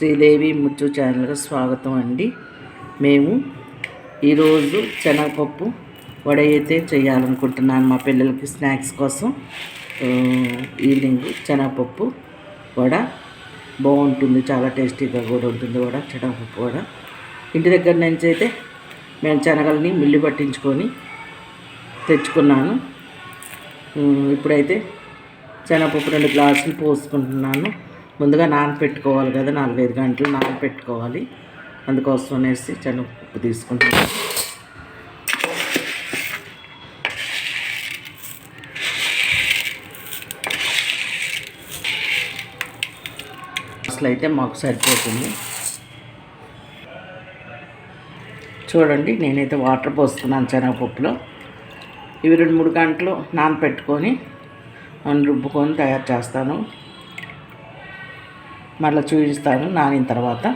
శ్రీదేవి ముచ్చు ఛానల్కి స్వాగతం అండి. మేము ఈరోజు శనగపప్పు వడ అయితే చేయాలనుకుంటున్నాను మా పిల్లలకి స్నాక్స్ కోసం. ఈవినింగ్ శనగపప్పు వడ బాగుంటుంది చాలా టేస్టీగా కూడా ఉంటుంది వడ శనగపప్పు వడ. ఇంటి దగ్గర నుంచి అయితే మేము శనగల్ని మిల్లు పట్టించుకొని తెచ్చుకున్నాను. ఇప్పుడైతే శనగపప్పు రెండు గ్లాసులు పోసుకుంటున్నాను. ముందుగా నానపెట్టుకోవాలి కదా నాలుగైదు గంటలు నానపెట్టుకోవాలి అందుకోసం అనేసి శనగపప్పు తీసుకుంటున్నాను అసలు అయితే మాకు సరిపోతుంది. చూడండి నేనైతే వాటర్ పోస్తున్నాను శనగపప్పులో ఇవి రెండు మూడు గంటలు నానపెట్టుకొని రుబ్బుకొని తయారు చేస్తాను. మళ్ళీ చూపిస్తాను నానిన తర్వాత.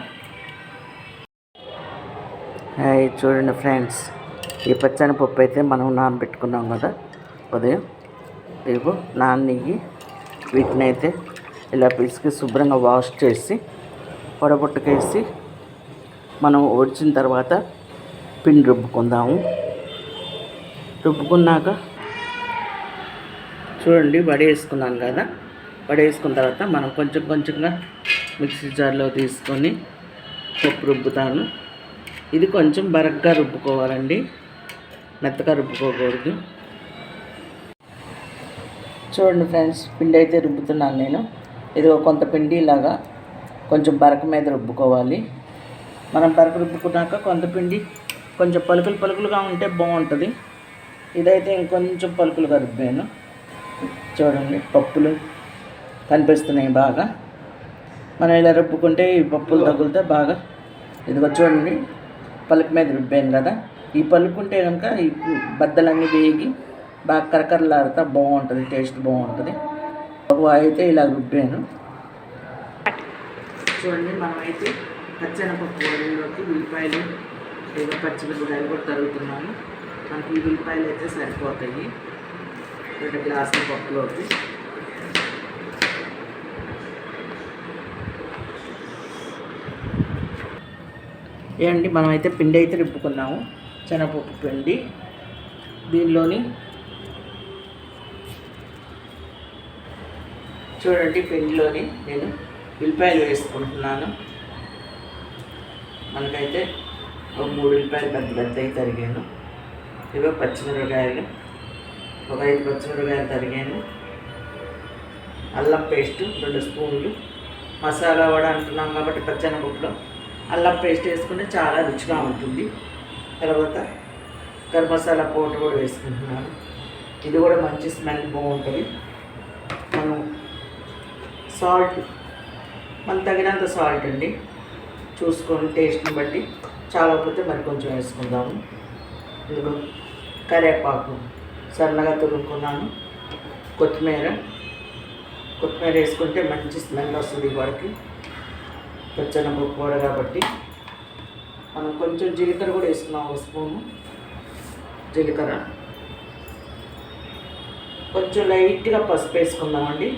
హాయ్ చూడండి ఫ్రెండ్స్. ఈ పచ్చని పప్పు అయితే మనం నానబెట్టుకున్నాం కదా. ఉదయం ఇవి నాన్నయ్యి వీటిని అయితే ఇలా పిసికి శుభ్రంగా వాష్ చేసి పొడబొట్టుకేసి మనం ఒడిచిన తర్వాత పిండి రుబ్బుకుందాము. రుబ్బుకున్నాక చూడండి వడి కదా. వడి వేసుకున్న తర్వాత మనం కొంచెం కొంచెంగా మిక్సీ జార్లో తీసుకొని పప్పు రుబ్బుతాను. ఇది కొంచెం బరగ్గా రుబ్బుకోవాలండి. మెత్తగా రుబ్బుకోకూడదు. చూడండి ఫ్రెండ్స్ పిండి అయితే రుబ్బుతున్నాను నేను. ఇది కొంత పిండి ఇలాగా కొంచెం బరక మీద రుబ్బుకోవాలి. మనం బరక రుబ్బుకున్నాక కొంత పిండి కొంచెం పలుకులు పలుకులుగా ఉంటే బాగుంటుంది. ఇదైతే ఇంకొంచెం పలుకులుగా రుబ్బాను. చూడండి పప్పులు కనిపిస్తున్నాయి బాగా. మనం ఇలా రుబ్బుకుంటే ఈ పప్పులు తగులుతే బాగా. ఇదిగో చూడండి పలుకు మీద రుబ్బాను కదా. ఈ పలుకుంటే కనుక ఈ బద్దలన్నీ వేగి బాగా కరకరలాడుతా బాగుంటుంది టేస్ట్ బాగుంటుంది. అయితే ఇలా రుబ్బాను. చూడండి మనమైతే పచ్చనపప్పు వడలోకి ఉల్లిపాయలు లేదా పచ్చిమిరపకాయలు కూడా తరుగుతున్నాను మనకి ఈ ఉల్లిపాయలు అయితే సరిపోతాయి. రెండు గ్లాసుల పప్పులోకి. ఏమండి మనమైతే పిండి అయితే రిప్పుకున్నాము శనగపప్పు పిండి. దీనిలోని చూడండి పిండిలోని నేను ఉల్లిపాయలు వేసుకుంటున్నాను. మనకైతే ఒక మూడు ఉల్లిపాయలు పెద్ద పెద్దవి తరిగాను. ఇవో పచ్చిమిరపకాయలు. ఒక ఐదు పచ్చిమిరపకాయలు తరిగాను. అల్లం పేస్ట్ రెండు స్పూన్లు. మసాలా కూడా అంటున్నాం కాబట్టి పచ్చనపప్పులో అల్లం పేస్ట్ వేసుకుంటే చాలా రుచిగా ఉంటుంది. తర్వాత గరం మసాలా పౌడర్ కూడా వేసుకుంటున్నాను. ఇది కూడా మంచి స్మెల్ బాగుంటుంది. మనం సాల్ట్ మన తగినంత సాల్ట్ అండి. చూసుకొని టేస్ట్ని బట్టి చాలా పోతే మరి కొంచెం వేసుకుందాము. ఇందులో కరివేపాకు సన్నగా తురుముకున్నాను. కొత్తిమీర కొత్తిమీర వేసుకుంటే మంచి స్మెల్ వస్తుంది వాడికి పచ్చనపప్పు కూర కాబట్టి మనం కొంచెం జీలకర్ర కూడా వేసుకున్నాం ఒక స్పూను. జీలకర్ర. కొంచెం లైట్గా పసుపు వేసుకుందామండి.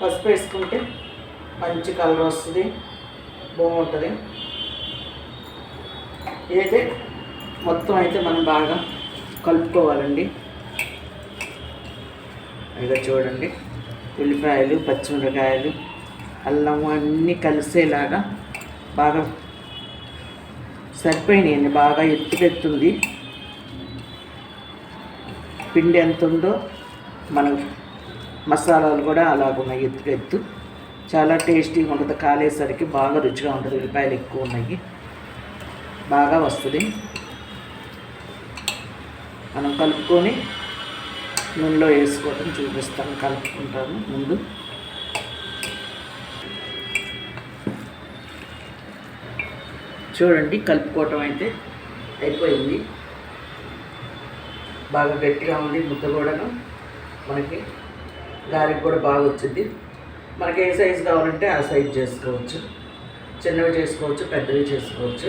పసుపు వేసుకుంటే మంచి కలర్ వస్తుంది బాగుంటుంది. ఇదైతే మొత్తం అయితే మనం బాగా కలుపుకోవాలండి. ఇక చూడండి ఉల్లిపాయలు పచ్చిమిరకాయలు అల్లం అన్నీ కలిసేలాగా బాగా సరిపోయినాయండి బాగా ఎత్తుకెత్తుంది పిండి ఎంత ఉందో మన మసాలాలు కూడా అలాగున్నాయి ఎత్తుకెత్తు చాలా టేస్టీగా ఉంటుంది కాలేసరికి బాగా రుచిగా ఉంటుంది ఉల్లిపాయలు ఎక్కువ ఉన్నాయి. బాగా వస్తుంది. మనం కలుపుకొని నూనెలో వేసుకోవడం చూపిస్తాను కలుపుకుంటాను ముందు. చూడండి కలుపుకోవటం అయితే అయిపోయింది. బాగా గట్టిగా ఉంది ముద్ద కూడాను. మనకి గారికి కూడా బాగా వచ్చింది. మనకి ఏ సైజు కావాలంటే ఆ సైజు చేసుకోవచ్చు. చిన్నవి చేసుకోవచ్చు పెద్దవి చేసుకోవచ్చు.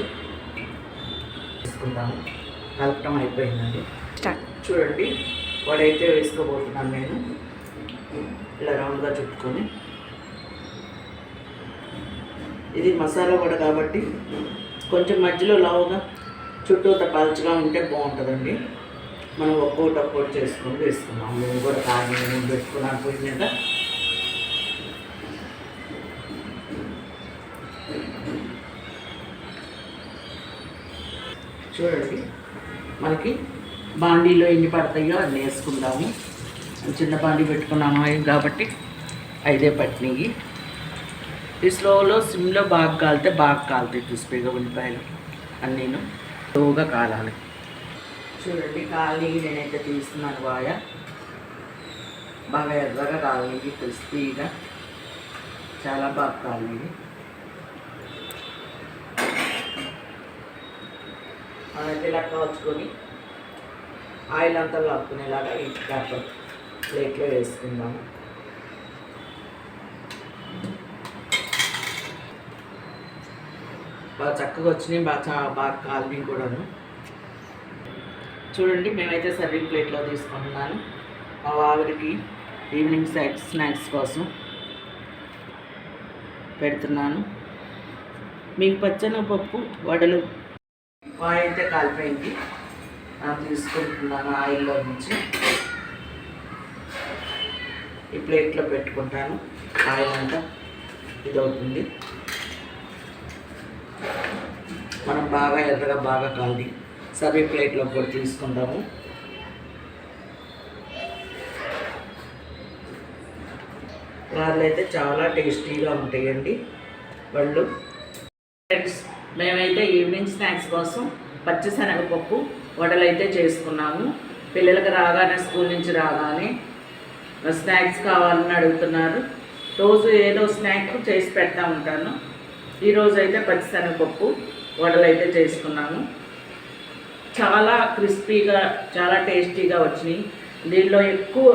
తీసుకుందాము. కలపటం అయిపోయిందండి. చూడండి వాడైతే వేసుకోబోతున్నాను నేను. ఇలా రౌండ్గా చుట్టుకొని. ఇది మసాలా కూడా కాబట్టి కొంచెం మధ్యలో లావుగా చుట్టూ పలుచగా ఉంటే బాగుంటుందండి. మనం ఒక్కొక్కటి ఒక్కొక్కటి చేసుకొని వేసుకున్నాం మేము కూడా కానీ నేను పెట్టుకున్నాను మీద. చూడండి మనకి బాండీలో ఎన్ని పడతాయో అన్నీ వేసుకుందాము. చిన్న బాండీ పెట్టుకున్నాము కాబట్టి ఐదే పట్టినవి ఈ స్లోలో సిమ్లో బాగా కాలితే బాగా కాలుతాయి క్రిస్పీగా ఉల్లిపాయలు అన్నీను స్లోగా కాలాలి. చూడండి కాలి నేనైతే తీస్తున్నాను బాగా బాగా ఎర్రగా కాలింది క్రిస్పీగా చాలా బాగా కాలింది మనైతే ఇలా కాల్చుకొని ఆయిల్ అంతా లాక్కునేలాగా ఈ పేపర్ ప్లేట్లో వేసుకుందాము. బాగా చక్కగా వచ్చినాయి బాగా బాగా కాలినాయి కూడాను. చూడండి మేమైతే సర్వింగ్ ప్లేట్లో తీసుకుంటున్నాను. మా ఆవిడకి ఈవినింగ్ సైడ్ స్నాక్స్ కోసం పెడుతున్నాను. మీకు పచ్చనపప్పు వడలు ఆయిల్ అయితే కాలిపోయింది తీసుకుంటున్నాను ఆయిల్లో నుంచి. ఈ ప్లేట్లో పెట్టుకుంటాను. ఆయిల్ అంతా ఇదవుతుంది. మనం బాగా ఎర్రగా బాగా కాలి సర్వీ ప్లేట్లో కూడా తీసుకుంటాము వాళ్ళు అయితే చాలా టేస్టీగా ఉంటాయండి వాళ్ళు. ఫ్రెండ్స్ మేమైతే ఈవినింగ్ స్నాక్స్ కోసం పచ్చిశనగపప్పు వడలు అయితే చేసుకున్నాము. పిల్లలకు రాగానే స్కూల్ నుంచి రాగానే స్నాక్స్ కావాలని అడుగుతున్నారు. రోజు ఏదో స్నాక్ చేసి పెడతా ఉంటాను. ఈరోజు అయితే పచ్చిశనగపప్పు వడలు అయితే చేసుకున్నాము చాలా క్రిస్పీగా చాలా టేస్టీగా వచ్చినాయి. దీనిలో ఎక్కువ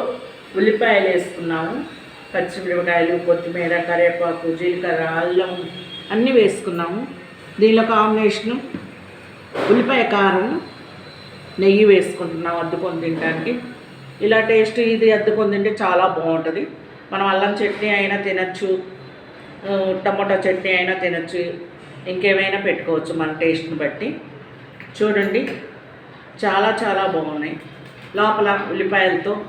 ఉల్లిపాయలు వేసుకున్నాము పచ్చిమిరపకాయలు కొత్తిమీర కరివేపాకు జీలకర్ర అల్లం అన్నీ వేసుకున్నాము. దీనిలో కాంబినేషను ఉల్లిపాయ కారం నెయ్యి వేసుకుంటున్నాం అద్దుకొని తినడానికి ఇలా టేస్ట్ ఇది అద్దుకొని తింటే చాలా బాగుంటుంది. మనం అల్లం చట్నీ అయినా తినచ్చు. టమోటా టమాటా చట్నీ అయినా తినచ్చు. ఇంకేమైనా పెట్టుకోవచ్చు మన టేస్ట్ని బట్టి. చూడండి చాలా చాలా బాగున్నాయి. లోపల ఉల్లిపాయలతో